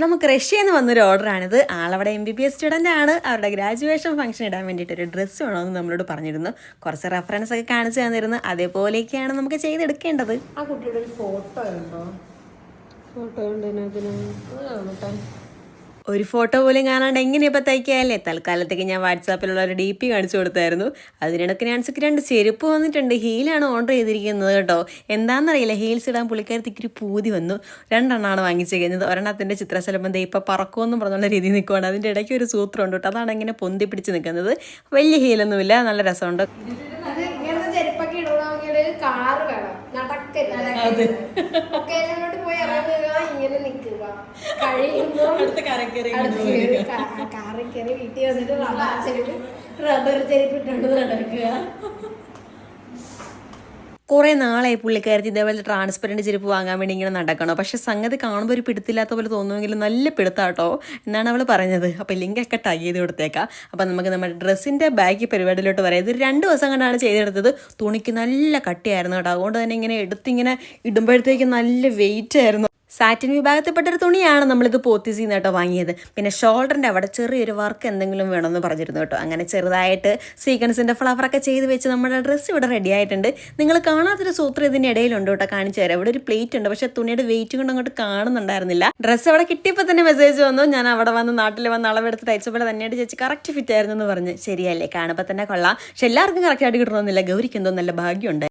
നമുക്ക് റഷ്യയിൽ നിന്ന് വന്നൊരു ഓർഡറാണിത്. ആളവിടെ M B B S student ആണ്. അവരുടെ ഗ്രാജുവേഷൻ ഫംഗ്ഷൻ ഇടാൻ വേണ്ടിയിട്ട് ഒരു ഡ്രസ്സ് വേണമെന്ന് നമ്മളോട് പറഞ്ഞിരുന്നു. കുറച്ച് റെഫറൻസ് ഒക്കെ കാണിച്ചു തന്നിരുന്നു. അതേപോലെയൊക്കെയാണ് നമുക്ക് ചെയ്തെടുക്കേണ്ടത്. ആ കുട്ടിയുടെ ഒരു ഫോട്ടോ ഉണ്ടോ? ഫോട്ടോ ഉണ്ട്? ഒരു ഫോട്ടോ പോലും കാണാണ്ട് എങ്ങനെയാ തയ്ക്കാല്ലേ? തൽക്കാലത്തേക്ക് ഞാൻ വാട്സാപ്പിലുള്ള ഒരു ഡി പി കാണിച്ചു കൊടുത്തായിരുന്നു. അതിനിടയ്ക്ക് നാൻസിക്ക് രണ്ട് ചെരുപ്പ് വന്നിട്ടുണ്ട്. ഹീലാണ് ഓർഡർ ചെയ്തിരിക്കുന്നത് കേട്ടോ. എന്താണെന്നറിയില്ല ഹീൽസ് ഇടാൻ പുള്ളിക്കാരത്ത് ഇത്തിരി പൂതി വന്നു. രണ്ടെണ്ണമാണ് വാങ്ങിച്ചു കഴിഞ്ഞത്. ഒരെണ്ണത്തിന്റെ ചിത്രശലഭം ഇപ്പം പറക്കുമെന്നും പറഞ്ഞുള്ള രീതിയിൽ നിൽക്കുവാണ് അതിന്റെ ഇടയ്ക്ക് ഒരു സൂത്രം ഉണ്ട് കേട്ടോ. അതാണ് ഇങ്ങനെ പൊന്തി പിടിച്ച് നിൽക്കുന്നത്. വലിയ ഹീലൊന്നുമില്ല. നല്ല രസമുണ്ട്. കാറ് വേണം. നടക്കില്ല പോയി ഇറങ്ങുക ഇങ്ങനെ നിൽക്കുക. കഴിയുമ്പോൾ അടുത്ത് കയറി കാ- കാറിൽ കയറി വീട്ടിൽ വന്നിട്ട് റബ്ബർ ചെരുപ്പ് റബ്ബർ ചെരുപ്പ് ഇട്ടുകൊണ്ട് നടക്കുക. കുറേ നാളായി പുള്ളിക്കാരത്തി ഇതേപോലെ ട്രാൻസ്പെറന്റ് ചെരുപ്പ് വാങ്ങാൻ വേണ്ടി ഇങ്ങനെ നടക്കണം? പക്ഷെ സംഗതി കാണുമ്പോൾ ഒരു പിടുത്തില്ലാത്ത പോലെ തോന്നുമെങ്കിലും നല്ല പിടുത്താട്ടോ എന്നാണ് അവൾ പറഞ്ഞത്. അപ്പോൾ ലിങ്കൊക്കെ ടൈ ചെയ്ത് കൊടുത്തേക്കാം. അപ്പോൾ നമുക്ക് നമ്മുടെ ഡ്രസ്സിന്റെ ബാഗ് പരിപാടിയിലോട്ട് പറയാം ഇത് രണ്ട് ദിവസം കണ്ടാണ് ചെയ്തെടുത്തത്. തുണിക്ക് നല്ല കട്ടിയായിരുന്നു കേട്ടോ. അതുകൊണ്ട് തന്നെ ഇങ്ങനെ എടുത്തിങ്ങനെ ഇടുമ്പോഴത്തേക്ക് നല്ല വെയിറ്റ് ആയിരുന്നു. സാറ്റിൻ വിഭാഗത്തിൽപ്പെട്ടൊരു തുണിയാണ് നമ്മളിത് പോത്തിസിൽ നിന്ന് കേട്ടോ വാങ്ങിയത്. പിന്നെ ഷോൾഡറിന്റെ അവിടെ ചെറിയൊരു വർക്ക് എന്തെങ്കിലും വേണമെന്ന് പറഞ്ഞിരുന്നു കേട്ടോ. അങ്ങനെ ചെറുതായിട്ട് സീക്വൻസിന്റെ ഫ്ലവറൊക്കെ ചെയ്ത് വെച്ച് നമ്മുടെ ഡ്രസ്സ് ഇവിടെ റെഡി ആയിട്ടുണ്ട്. നിങ്ങൾ കാണാത്തൊരു സൂത്രം ഇതിന്റെ ഇടയിലുണ്ട് കേട്ടോ കാണിച്ചു തരാം. ഇവിടെ ഒരു പ്ലേറ്റ് ഉണ്ട്. പക്ഷേ തുണിയുടെ വെയിറ്റ് കൊണ്ട് അങ്ങോട്ട് കാണുന്നുണ്ടായിരുന്നില്ല. ഡ്രസ്സ് അവിടെ കിട്ടിയപ്പോൾ തന്നെ മെസ്സേജ് വന്നു. ഞാൻ അവിടെ വന്ന് നാട്ടിൽ വന്ന് അളവെടുത്ത് തയ്ച്ച പോലെ തന്നെയായിട്ട് ചേച്ചി. കറക്റ്റ് ഫിറ്റ് ആയിരുന്നു എന്ന് പറഞ്ഞ്. ശരിയല്ലേ? കാണുമ്പോൾ തന്നെ കൊള്ളാം. പക്ഷെ എല്ലാവർക്കും കറക്റ്റായിട്ട് കിട്ടണമെന്നില്ല. ഗൗരിക്ക് എന്തോ നല്ല ഭാഗ്യമുണ്ട്.